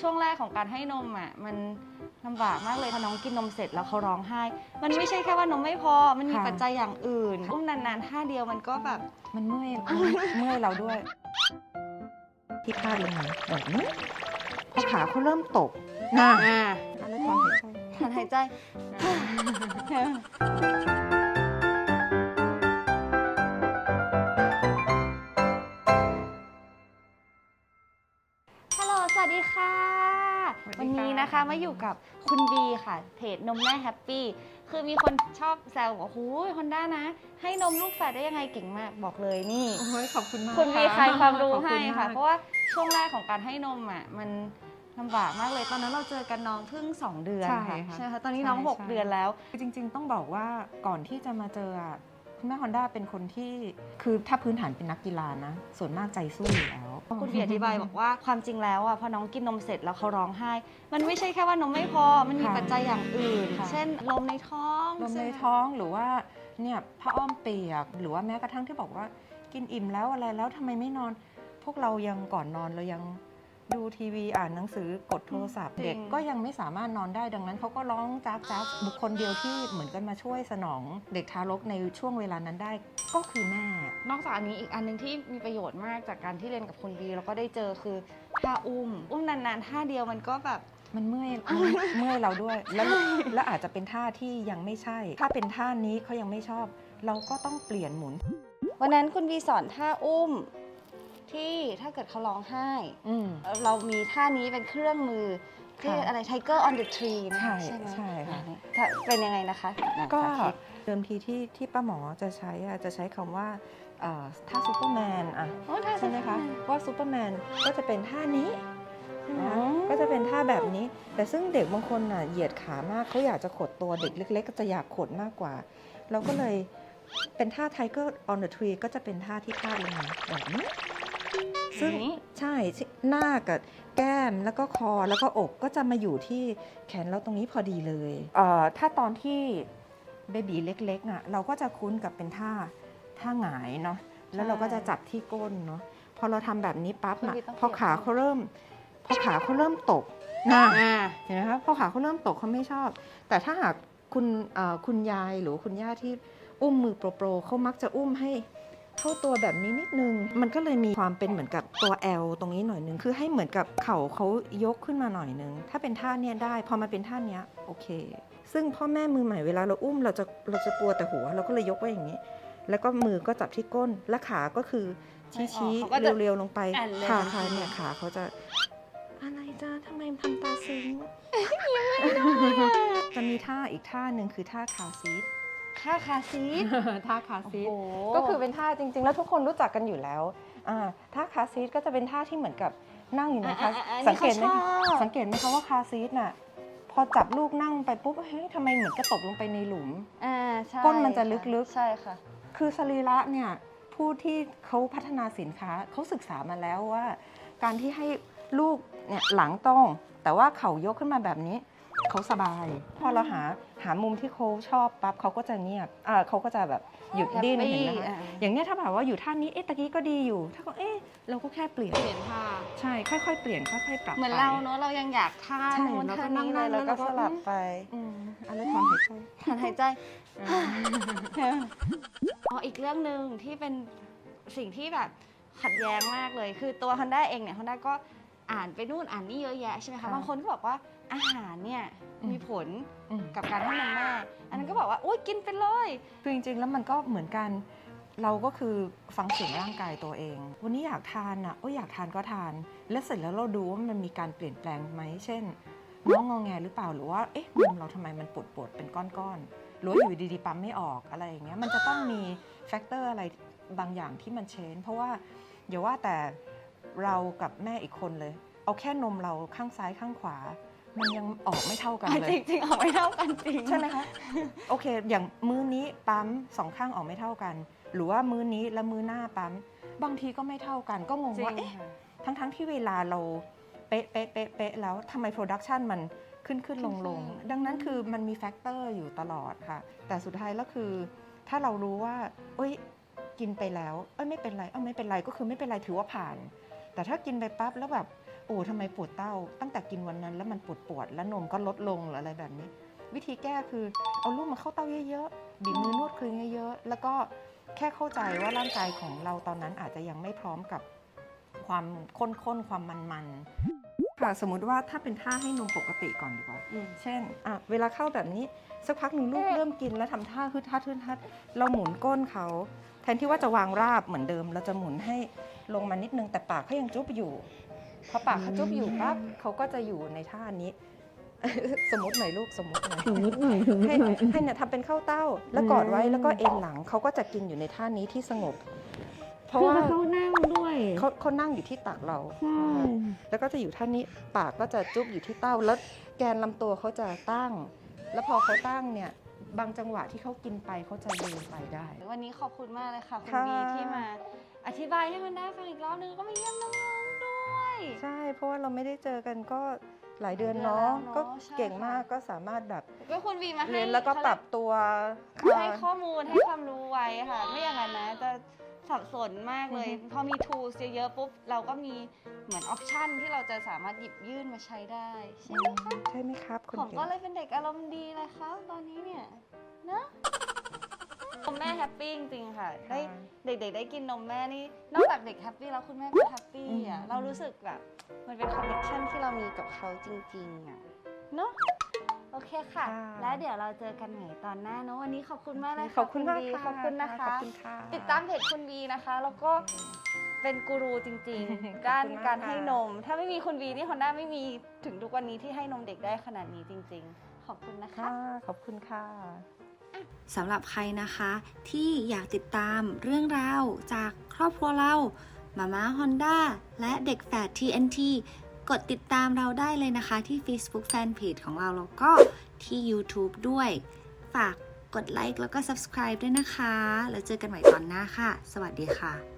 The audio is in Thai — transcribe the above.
ช่วงแรกของการให้นมอะมันลำบากมากเลยพอน้องกินนมเสร็จแล้วเขาร้องไห้ มันไม่ใช่แค่ว่านมไม่พอ มันมีค่ะ ปัจจัยอย่างอื่น อุ้มนานๆท่าเดียวมันก็แบบ มันเมื่อยเมื่อยเราด้วย ที่พลาดลงมาแบบนี้พอขาเขาเริ่มตกน่าอ่าอะไรถอนหายใจถอนหายใจ วัสดีค่ะ สวัสดีค่ะ วันนี้นะคะมาอยู่กับคุณบีค่ะเพจนมแม่แฮปปี้คือมีคนชอบแซวบอกหูยฮอนด้านะ ให้นมลูกแฝดได้ยังไงเก่งมากบอกเลยนี่ โอ้ยขอบคุณมากคุณมีใครความรู้ขอบให้ณค่ะมากเพราะว่าช่วงแรกของการให้นมอะมันลำบากมากเลยตอนนั้นเราเจอกันน้องเพิ่ง2เดือนใช่ค่ะค่ะใช่ค่ะตอนนี้น้องใช่6ใช่ เดือนแล้ว คือจริง ๆ ต้องบอกว่าก่อนที่จะมาเจออะ คุณแม่ฮอนด้าเป็นคนที่คือถ้าพื้นฐานเป็นนักกีฬานะ ส่วนมากใจสู้อยู่แล้ว คุณบีอธิบายบอกว่าความจริงแล้วอะพอน้องกินนมเสร็จแล้วเขาร้องไห้ มันไม่ใช่แค่ว่านมไม่พอมันมีค่ะปัจจัยอย่างอื่น ค่ะ เช่นลมในท้องลมในใช่ไหท้องหรือว่าเนี่ยผ้าอ้อมเปียก หรือว่าแม้กระทั่งที่บอกว่า กินอิ่มแล้วอะไรแล้วทำไมไม่นอน พวกเรายังก่อนนอนเรายัง ดูทีวีอ่านหนังสือกดโทรศัพท์ เด็กก็ยังไม่สามารถนอนได้ดังนั้นเขาก็ร้องจ้าจ้าบุคคลเดียวที่เหมือนกันมาช่วยสนอง เด็กทารกในช่วงเวลานั้นได้ก็คือแม่ นอกจากอันนี้อีกอันหนึงที่มีประโยชน์มากจากการที่เรียนกับคุณบีแล้วก็ได้เจอคือท่าอุ้ม อุ้มนานๆท่าเดียวมันก็แบบมันเมื่อยเมื่อยเราด้วย แล้วแล้วอาจจะเป็นท่าที่ยังไม่ใช่ ถ้าเป็นท่านี้เขายังไม่ชอบ เราก็ต้องเปลี่ยนหมุน วันนั้นคุณบีสอนท่าอุ้ม ที่ถ้าเกิดเขาร้องไห้ อืม เรามีท่านี้เป็นเครื่องมือที่ค่ะอะไร Tiger on the Tree นะใช่ใช่ไหมใช่ค่ะอ่าถ้าเป็นยังไงนะคะอะก็สาธิตเดิมทีที่ที่ป้าหมอจะใช้อะจะใช้คำว่าเอ่อท่าซูเปอร์แมนอะโอ้ท่าใช่ไหมคะว่าซูเปอร์แมนก็จะเป็นท่านี้ใช่ไหมคะอ๋อก็จะเป็นท่าแบบนี้ แต่ซึ่งเด็กบางคนน่ะเหยียดขามากเขาอยากจะขดตัวเด็กเล็ก ๆ ก็จะอยากขดมากกว่า เราก็เลยเป็นท่า Tiger on the Tree ก็จะเป็นท่าที่พาดลงมาแบบนี้ ซึ่งอย่างนี้ใช่หน้ากับแก้มแล้วก็คอแล้วก็อกก็จะมาอยู่ที่แขนเราตรงนี้พอดีเลยเอ่อถ้าตอนที่เบบีเล็กๆอะเราก็จะคุ้นกับเป็นท่าท่าหงายเนาะแล้วเราก็จะจับที่ก้นเนาะพอเราทำแบบนี้ปั๊บคุณน่ะบีต้องพอเปลี่ยนขาเขาเริ่ม พอขาเขาเริ่มตกนะอ่าเห็นไหมคะพอขาเขาเริ่มตกเขาไม่ชอบ แต่ถ้าหากคุณเอ่อคุณยายหรือคุณย่าที่อุ้มมือโปรๆเขามักจะอุ้มให้ เข้าตัวแบบนี้นิดนึง มันก็เลยมีความเป็นเหมือนกับตัว L ตรงนี้หน่อยนึง คือให้เหมือนกับเข่าเขายกขึ้นมาหน่อยนึง ถ้าเป็นท่าเนี้ยได้ พอมาเป็นท่าเนี้ยโอเค ซึ่งพ่อแม่มือใหม่เวลาเราอุ้มเราจะเราจะกลัวแต่หัว เราก็เลยยกไว้อย่างนี้ แล้วก็มือก็จับที่ก้น และขาก็คือชี้ชี้เขาก็จะเร็วๆลงไปแอนเลยค่ะทันทีค่ะเนี่ยขาเขาจะอะไรจ้าทำไมทำตาซึ้งจะมีท่าอีกท่าหนึ่งคือท่าคาซีท ท่าคาซีท ท่าคาโอ้ซีทโห ก็คือเป็นท่าจริง ๆ แล้วทุกคนรู้จักกันอยู่แล้วอ่าท่าคาร์ซีทก็จะเป็นท่าที่เหมือนกับนั่งอยู่ในคาอะอะอะสังเกตไหมนี่เขาชอบ สังเกตไหมคะว่าคาร์ซีทน่ะพอจับลูกนั่งไปปุ๊บเฮ้ยทำไมเหมือนกระตกลงไปในหลุม อ่าใช่ก้นมันจะค่ลึกๆ ใช่ค่ะ คือสรีระเนี่ยผู้ที่เขาพัฒนาสินค้าเขาศึกษามาแล้วว่า การที่ให้ลูกเนี่ยหลังตรงแต่ว่าเขายกขึ้นมาแบบนี้ เขาสบาย พอเราหาหามุมที่เขาชอบปั๊บเขาก็จะเงียบอ่าเขาก็จะแบบหยุดดิ้น Happy เห็นไหมคะอ่าอย่างเนี้ยถ้าแบบว่าอยู่ท่านี้เอ๊ะตะกี้ก็ดีอยู่ ถ้าก็เอ๊ะเราก็แค่เปลี่ยน เปลี่ยนท่าใช่ค่อยๆเปลี่ยนค่อยๆปรับเหมือนไปเราเนอะเรายังอยากท่าใช่นู้นเราก็ท่านั่นี้งเลยๆแล้วก็แล้วก็สลับไปอืมอะไรถอนหายใจถอนหายใจอ๋ออีกเรื่องหนึ่งที่เป็นสิ่งที่แบบขัดแย้งมากเลย คือตัว Honda เองเนี่ย Honda ก็อ่านไปนู่นอ่านนี่เยอะแยะใช่ไหมคะค่ะบางคนก็บอกว่า อาหารเนี่ยอืมมีผลอืม กับการให้นมแม่อันนั้นก็บอกว่าอุ้ยกินไปเลย คือจริงๆ แล้วมันก็เหมือนกัน เราก็คือฟังเสียงร่างกายตัวเอง วันนี้อยากทานอะโอ้ยอยากทานก็ทาน แล้วเสร็จแล้วเราดูว่ามันมีการเปลี่ยนแปลงไหม เช่นน้องงอแงหรือเปล่า หรือว่า เอ๊ะนมเราทำไมมันปวดปวดๆเป็นก้อนๆ หรือว่าอยู่ดีๆ ปั๊มไม่ออกอะไรอย่างเงี้ย มันจะต้องมีแฟกเตอร์อะไรบางอย่างที่มันเชน เพราะว่าอย่าว่าแต่เรากับแม่อีกคนเลย เอาแค่นมเราข้างซ้ายข้างขวา มันยังออกไม่เท่ากันเลยจริงๆออกไม่เท่ากันจริง ใช่ไหมคะ โอเค อย่างมือนี้ปั๊มสองข้างออกไม่เท่ากัน หรือว่ามือนี้และมือหน้าปั๊ม บางทีก็ไม่เท่ากัน ก็งงจริงว่า เอ๊ะค่ะทั้งๆที่เวลาเราเป๊ะเป๊ะเป๊ะเป๊ะแล้วทำไมโปรดักชันมันขึ้นขึ้นลงลงขึ้นๆ ดังนั้นคือมันมีแฟกเตอร์อยู่ตลอดค่ะ แต่สุดท้ายแล้วคือ ถ้าเรารู้ว่า เอ้ย กินไปแล้ว เอ้ยไม่เป็นไร เอ้าไม่เป็นไร ก็คือไม่เป็นไรถือว่าผ่าน แต่ถ้ากินไปปั๊บแล้วแบบ โอ้ทำไมปวดเต้า ตั้งแต่กินวันนั้นแล้วมันปวดปวดๆแล้วนมก็ลดลงหรืออะไรแบบนี้ วิธีแก้คือเอาลูกมาเข้าเต้าเยอะๆบีบมือนวดคลึงเยอะๆแล้วก็แค่เข้าใจว่าร่างกายของเราตอนนั้นอาจจะยังไม่พร้อมกับความข้นๆความมันๆค่ะสมมุติว่าถ้าเป็นท่าให้นมปกติก่อนดีกว่า เช่นอะเวลาเข้าแบบนี้สักพักหนึ่งลูกเริ่มกินแล้วทำท่าฮึดฮัดฮึดฮัดเราหมุนก้นเขาแทนที่ว่าจะวางราบเหมือนเดิม เราจะหมุนให้ลงมานิดนึงแต่ปากเขายังจุ๊บอยู่ พอปากเขาจุ๊บอยู่ปั๊บเขาก็จะอยู่ในท่านี้ สมมติหน่อยลูกสมมติหน่อยถึงนิดหน่อยถึงนิให้ดหน่อย ให้เนี่ยทำเป็นเข้าเต้า แล้วกอดไว้แล้วก็เอ็นหลังเขาก็จะกินอยู่ในท่านี้ที่สงบ เพราะคือว่าเขานั่งด้วยเขาเขานั่งอยู่ที่ตักเรา ใช่ แล้วก็จะอยู่ท่านี้ปากก็จะจุ๊บอยู่ที่เต้า แล้วแกนลำตัวเขาจะตั้ง แล้วพอเขาตั้งเนี่ยบางจังหวะที่เขากินไปเขาจะลืมไปได้ วันนี้ขอบคุณมากเลยค่ะ คุณค่ะบีที่มาอธิบายให้มันได้ฟังอีกรอบนึงแล้วก็มาเยี่ยมน้องๆด้วย ใช่เพราะว่าเราไม่ได้เจอกันก็หลายเดือนหลายเดือนเนาะแล้วเนอะก็ใช่เก่งค่ะมากก็สามารถแบบก็คุณบีมาให้เรียนแล้วก็ปรับตัวให้ข้อมูลให้ความรู้ไว้ค่ะ ไม่อย่างนั้นนะจะสับสนมากเลย พอมี tools เยอะๆปุ๊บ เราก็มีเหมือนออปชันที่เราจะสามารถหยิบยื่นมาใช้ได้ ใช่ไหมคะใช่ไหมครับคุณผมเก่งก็เลยเป็นเด็กอารมณ์ดีเลยครับตอนนี้เนี่ยนะ นมแม่แฮปปี้จริงๆค่ะ ได้เด็กๆได้กินนมแม่นี่ นอกจากเด็กแฮปปี้แล้วคุณแม่ก็แฮปปี้อะ เรารู้สึกแบบ มันเป็นคอนเนคชั่นที่เรามีกับเขาจริงๆอะ เนอะโอเคค่ะ ค่ะ แล้วเดี๋ยวเราเจอกันใหม่ตอนหน้าเนอะวันนี้ขอบคุณมากเลยค่ะขอบคุณมากบีค่ะขอบคุณนะคะ ขอบคุณค่ะ ติดตามเพจคุณบีนะคะ แล้วก็เป็นกูรูจริงๆ ด้านขอบคุณมากการค่ะ ให้นม ถ้าไม่มีคุณบีนี่ฮอนด้าไม่มีถึงทุกวันนี้ที่ให้นมเด็กได้ขนาดนี้จริง ๆ ขอบคุณนะคะ ค่ะ ขอบคุณค่ะ สำหรับใครนะคะที่อยากติดตามเรื่องราวจากครอบครัวเรามาม่าฮอนด้าและเด็กแฝด TNT กดติดตามเราได้เลยนะคะที่ Facebook Fanpage ของเราแล้วก็ที่ YouTube ด้วย ฝากกดไลค์แล้วก็ Subscribe ด้วยนะคะ แล้วเจอกันใหม่ตอนหน้าค่ะ สวัสดีค่ะ